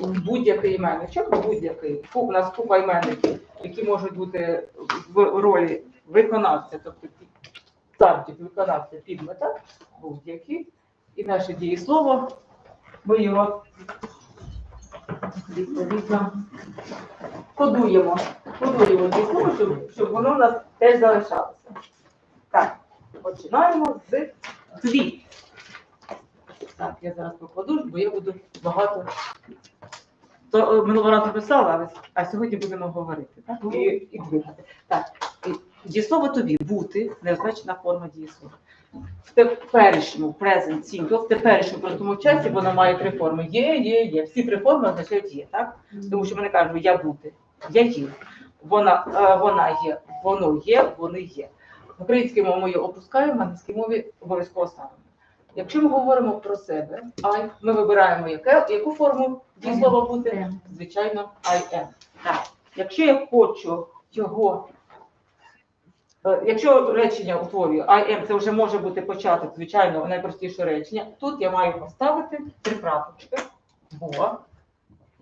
В будь-який іменничок, будь-який. У нас купа іменників, які можуть бути в ролі виконавця, тобто субject, виконавця підмета, будь-який. І наше дієслово, ми його відповідно кодуємо. Кодуємо дієслово, щоб, щоб воно у нас теж залишалося. Так, починаємо з твіт. Так, я зараз покладу, бо я буду багато. То е, минулого разу писала, а сьогодні будемо говорити. Так? І, і двигати. Так, і дієслово тобі бути неозначена форма дієслова. В теперішньому present simple, в теперішньому простому часі вона має три форми. Є, є, є. Всі три форми означають є, так? Тому що ми не кажемо я бути, я є. Вона, е, вона є, воно є, вони є. В українській мові ми його опускаємо, в англійській мові обов'язково ставимо. Якщо ми говоримо про себе, I, ми вибираємо яке, яку форму дієслова бути? Звичайно, I am. Так. Якщо я хочу його, е, якщо речення утворюю I am, це вже може бути початок, звичайно, найпростіше речення. Тут я маю поставити три крапочки, бо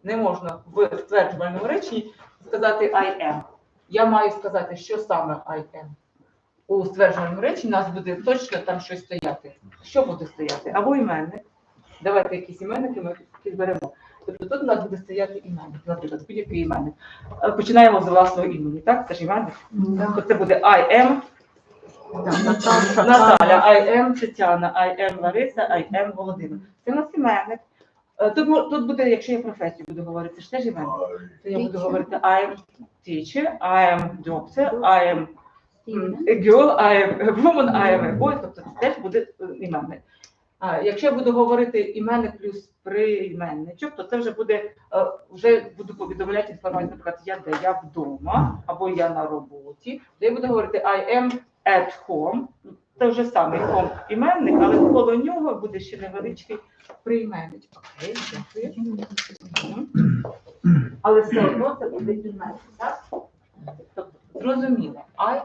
не можна в стверджувальному реченні сказати I am. Я маю сказати, що саме I am. У стверджувальному реченні у нас буде точно там щось стояти. Що буде стояти? Або іменник. Давайте якісь іменники ми підберемо. Тобто тут у нас буде стояти іменник, наприклад, будь-який іменник. Е, Починаємо з власного імені, так? Це ж іменник. То це буде I am Наталя, I am Тетяна, I am Лариса, I am Володимир. Це у нас іменник. Е, Тут, тут буде, якщо я професію буду говорити, це ж теж іменник. То я буду говорити I am teacher, I am doctor, I am girl, I am a woman, I am a boy, тобто це теж буде е, іменник. А якщо я буду говорити іменник плюс прийменничок, то це вже буде е, вже буду повідомляти інформацію, наприклад, я де я вдома або я на роботі. То я буду говорити I am at home. Це вже самий home іменник, але коло нього буде ще невеличкий прийменничок. Окей, дякую. Але все одно це буде іменник, так? Тобто, зрозуміло, I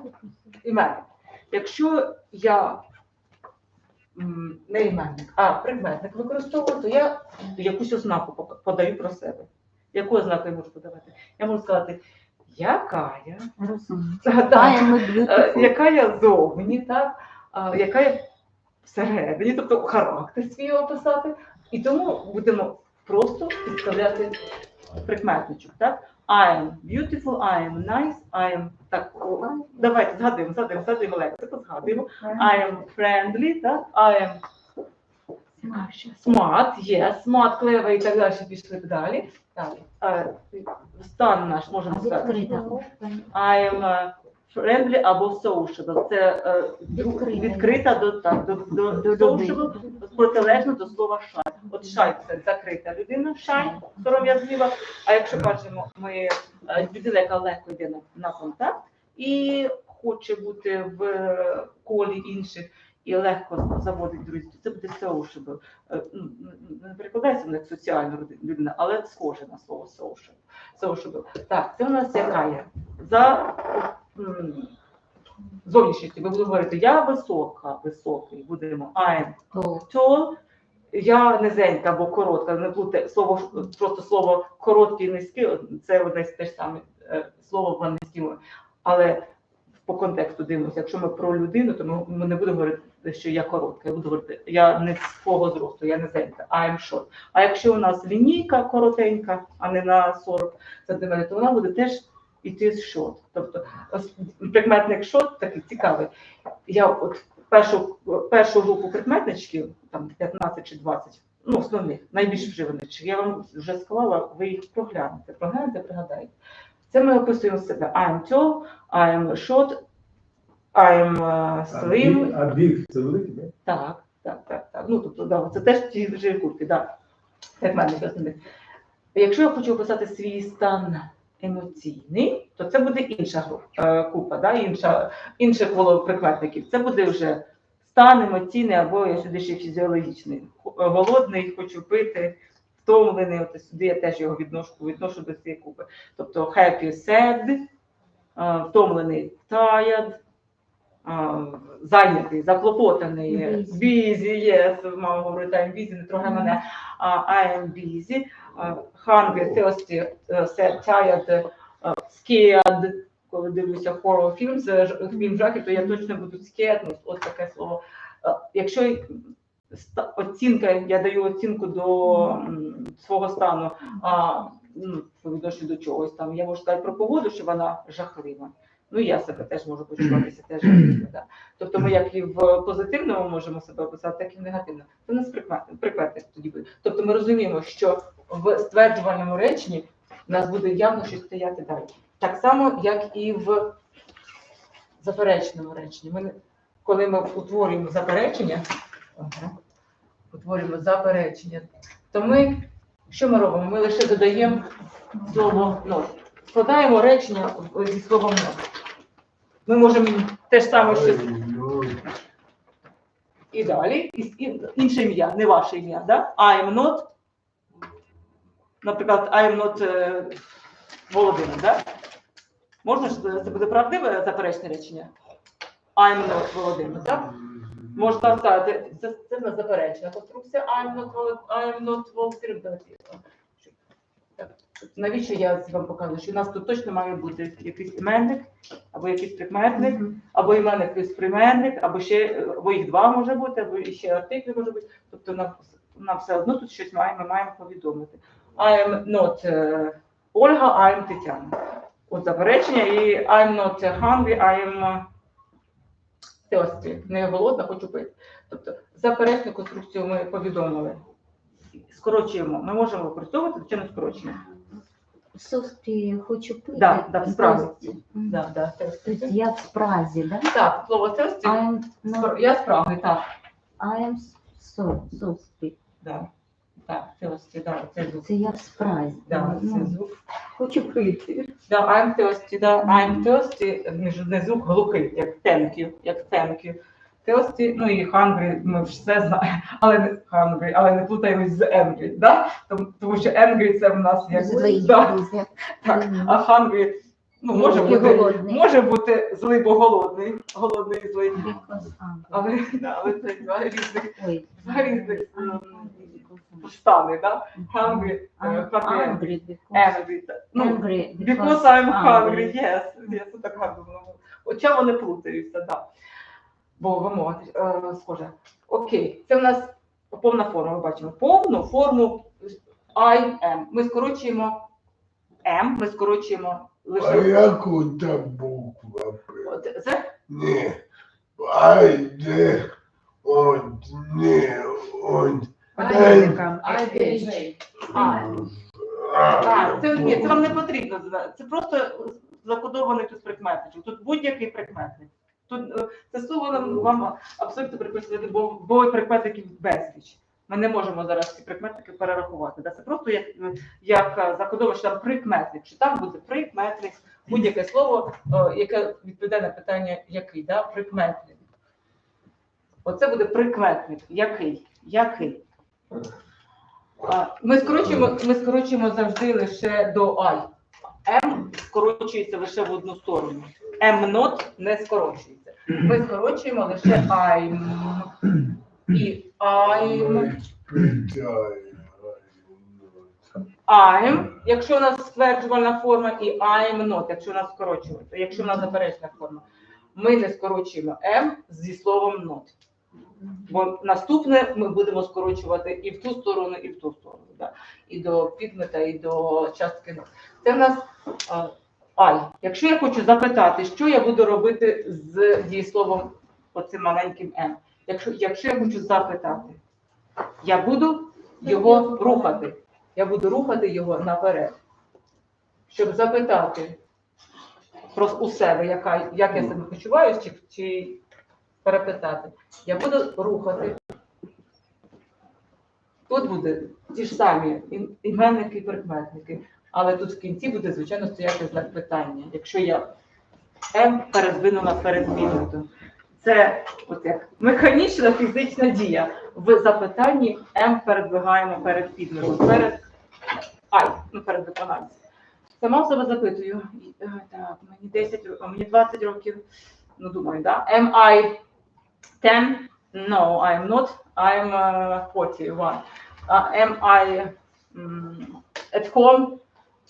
іменник. Якщо я не іменник, а прикметник використовую, то я якусь ознаку подаю про себе. Яку ознаку я можу подавати? Я можу сказати, яка я, так, яка я зовні, так, а, яка я всередині, тобто характер свій описати. І тому будемо просто підставляти прикметничок. Так? I am beautiful, I am nice, I am так. о, Давайте згадуємо, згадуємо, згадуємо лексику, згадуємо. I am friendly, так? I am smart, yes, smart, clever і так далі пішли далі. Далі. Е, Стан наш можемо сказати. I am е, friendly або sociable. Це е, дру- Відкрита. до, так, до, до, до, sociable, протилежно до слова shy. От shy – це закрита людина, shy, сором'язлива. А якщо кажемо, ми е, людина, яка легко йде на, на контакт і хоче бути в колі інших. І легко заводить друзів, це буде sociable. Е, ну, Не перекладається воно як соціальна людина, але схоже на слово social. Sociable. Так, це у нас яка є? За зовнішністю. Ми будемо говорити я висока, високий, будемо I'm tall, я низенька або коротка, не плуте. Слово просто слово короткий низький, це одне те ж саме е, слово в англійській. Але по контексту дивимося, якщо ми про людину, то ми, ми не будемо говорити, що я коротка, я буду говорити, я низького зросту, я низенька, I'm short. А якщо у нас лінійка коротенька, а не на 40 сантиметрів, то вона буде теж it is short. Тобто прикметник short такий цікавий. Я от першу, першу групу прикметничків, там 15 чи 20, ну, основних, найбільш вживаних, я вам вже склала, ви їх проглянете, проглянете, пригадаєте. Це ми описуємо себе. I am tall, I am short, I am uh, slim. А біг це великий, так? Так, так, так, так. Ну, тобто, да, це теж ті живі курки, так. Як мене. Якщо я хочу описати свій стан емоційний, то це буде інша група, е, купа, да, інша, інше коло прикметників. Це буде вже стан емоційний або я сюди ще фізіологічний. Голодний, хочу пити, втомлений. От сюди я теж його відношу, відношу до цієї купи. Тобто happy, sad, е, втомлений, tired, зайнятий, заклопотаний, Busy. yes, мама говорить, I'm busy, не трогай мене, I am busy, hungry, thirsty, sad, tired, scared, коли дивлюся horror е, ж- фільм жахів, то я точно буду scared, ну, ось таке слово. Е, Якщо оцінка, я даю оцінку до свого стану, а ну, по до чогось там, я можу сказати про погоду, що вона жахлива. Ну, я себе теж можу почуватися теж. Да. Тобто ми як і в позитивному можемо себе описати, так і в негативному. Це нас прикмети, прикмети тоді. Тобто ми розуміємо, що в стверджувальному реченні у нас буде явно щось стояти далі. Так само, як і в заперечному реченні. Ми, коли ми утворюємо заперечення, ага, утворюємо заперечення, то ми що ми робимо? Ми лише додаємо слово «not». Складаємо речення зі словом «not». Ми можемо те ж саме, що і далі, і, і, інше ім'я, не ваше ім'я, да? I am not, наприклад, I am not е, Володимир, да? Можна ж це це буде правдиве заперечне речення? I am not Володимир, так? Можна сказати, це, це в нас заперечена конструкція I am not, I am not Володимир. Навіщо я вам показую? Що у нас тут точно має бути якийсь іменник, або якийсь прикметник, або іменник плюс прийменник, або ще або їх два може бути, або ще артиклі може бути. Тобто нам, нам все одно тут щось маємо, ми маємо повідомити. I am not Ольга, I am Тетяна. От заперечення, і I'm not hungry, I am е, thirsty. Не голодна, хочу пити. Тобто заперечну конструкцію ми повідомили. Скорочуємо. Ми можемо використовувати звичайно скорочення. Сострі хочу пити. Да, да, в справі. Да, да, Тобто я в спразі, да? Так, слово thirsty, I am, no, я справи, так. I am so, сострі. Да. Так, thirsty, да, це звук. Це я в спразі. Да, це Ну, звук. Хочу пити. Да, I'm thirsty, да, I'm thirsty, не, не звук глухий, як thank you, як thank you. Thirsty, ну і hungry, ми ж все знаємо, але не hungry, але не плутаємось з angry, да? Тому, тому що angry це в нас як Злий. да, друзі. так, а hungry, ну, може бути, голодний. може бути злий, бо голодний, голодний і злий. Because Але, да, але це два різних, Ой. два різних ем, стани, да? Hungry, I'm angry because Ну, I'm hungry, yes. Yes, так гарно було. Хоча вони плутаються, так. Бо вимога е, схожа. Окей, це в нас повна форма, ми бачимо. Повну форму I am. Ми скорочуємо M, ми скорочуємо А лише. яку та буква? От Це Ні. Ай, де? От, ні, от. Айденка. А, А, А, це ні, це вам не потрібно. Це просто закодований тут прикметничок. Тут будь-який прикметник. Тут е, це слово нам вам абсолютно приписувати, бо, бо прикметників безліч. Ми не можемо зараз ці прикметники перерахувати. Да? Це просто як, як е, закодовано, що там прикметник, що там буде прикметник, будь-яке слово, е, яке відповідає на питання який, да? прикметник. Оце буде прикметник. Який? Який? Ми скорочуємо, ми скорочуємо завжди лише до I. М скорочується лише в одну сторону. М not не скорочується. Ми скорочуємо лише I'm. І I'm. I'm, якщо у нас стверджувальна форма, і I'm not, якщо у нас скорочується, якщо у нас заперечна форма. Ми не скорочуємо M зі словом not. Бо наступне ми будемо скорочувати і в ту сторону, і в ту сторону. Да? І до підмета, і до частки. Це в нас а, I. Якщо я хочу запитати, що я буду робити з дієсловом оцим маленьким M. Якщо, якщо я хочу запитати, я буду його рухати. Я буду рухати його наперед. Щоб запитати про у себе, яка, як я себе почуваю, чи, чи перепитати. Я буду рухати. Тут буде ті ж самі іменники і прикметники, але тут в кінці буде, звичайно, стояти знак питання. Якщо я М передвинула перед підметом. Це от як механічна фізична дія. В запитанні М передвигаємо перед підметом, перед Ай, ну перед виконанням. Сама в себе запитую, е, так, мені 10 років, мені 20 років, ну думаю, да? Am I 10? No, I am not. I am uh, 41. Uh, am I м, at home?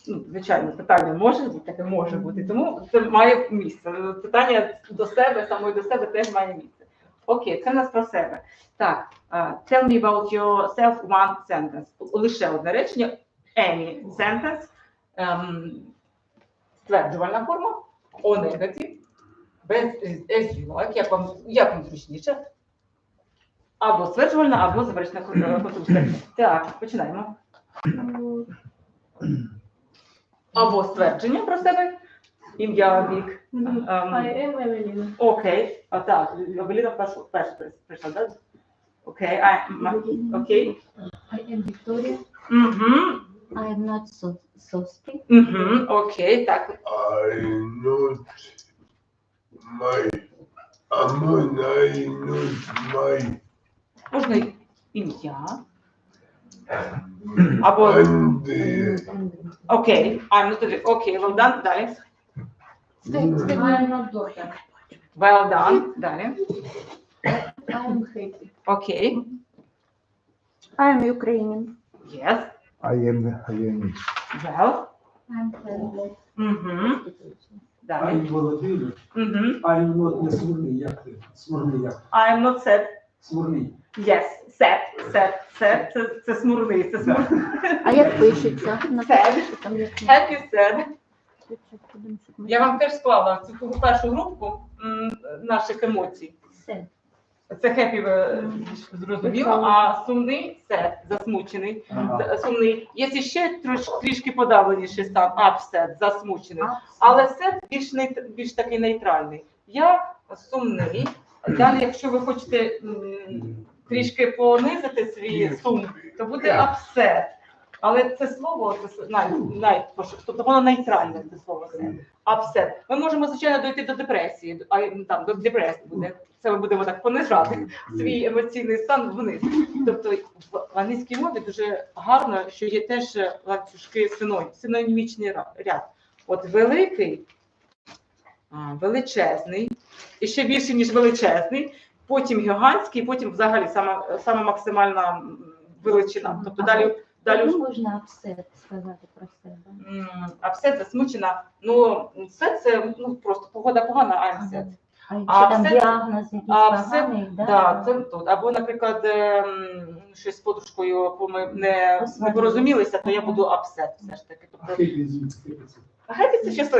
Ну, звичайно, питання може бути, таке може бути, тому це має місце. Питання до себе, самої до себе теж має місце. Окей, це нас про себе. Так, uh, tell me about yourself one sentence. Лише одне речення, any sentence, ем, стверджувальна форма, о негатив, без as як вам, як вам зручніше. Або стверджувальна, або заперечна конструкція. Так, починаємо. Або ствердження про себе, ім'я, вік. Ем, I am Evelina. Окей, а так, Евеліна першу прийшла, так? Окей, а, окей. I am Victoria. Угу, I am not so, so speak. угу, окей, так. I not my. I'm on I not my. Можна й ім'я. Або, And the окей, I'm not a- окей, well done, далі. I am not daughter. Well done, далі. I am happy. Окей, I am Ukrainian. yes, I am Hellenic. well, I am friendly. Угу, далі. Ай, Володимир, Угу. ай, ну, не смурний, як ти? Смурний, як? I'm not sad. Смурний. Yes, sad, sad, sad, це, це смурний, це смурний. А як пишеться? Sad. Там як Happy sad. Я вам теж склала цю першу групу м, наших емоцій. Все. Це хеппі ви зрозуміло, а сумний sad, засмучений. Ага. Сумний. Є ще трош, трішки подавленіший стан, апсет, засмучений. Але все більш, більш такий нейтральний. Я сумний. Далі, якщо ви хочете м, трішки понизити свій сум, то буде upset. Але це слово, це най, най, тобто воно нейтральне, це слово. Upset. Ми можемо, звичайно, дойти до депресії, а там до депресії буде. Це ми будемо так понижати свій емоційний стан вниз. Тобто в англійській мові дуже гарно, що є теж ланцюжки синонім, синонімічний ряд. От великий, величезний, і ще більше, ніж величезний, потім гігантський, потім взагалі сама, сама максимальна величина. Тобто далі, далі Коли можна апсет сказати про себе? Апсет засмучена. Ну, все це ну, просто погода погана, а апсет. А А там діагноз якийсь а все- поганий, да? Да, це тут. Або, наприклад, ем, щось з подружкою бо ми не, не порозумілися, то я буду апсет все ж таки. А Тобто, це. гепі це щасливо.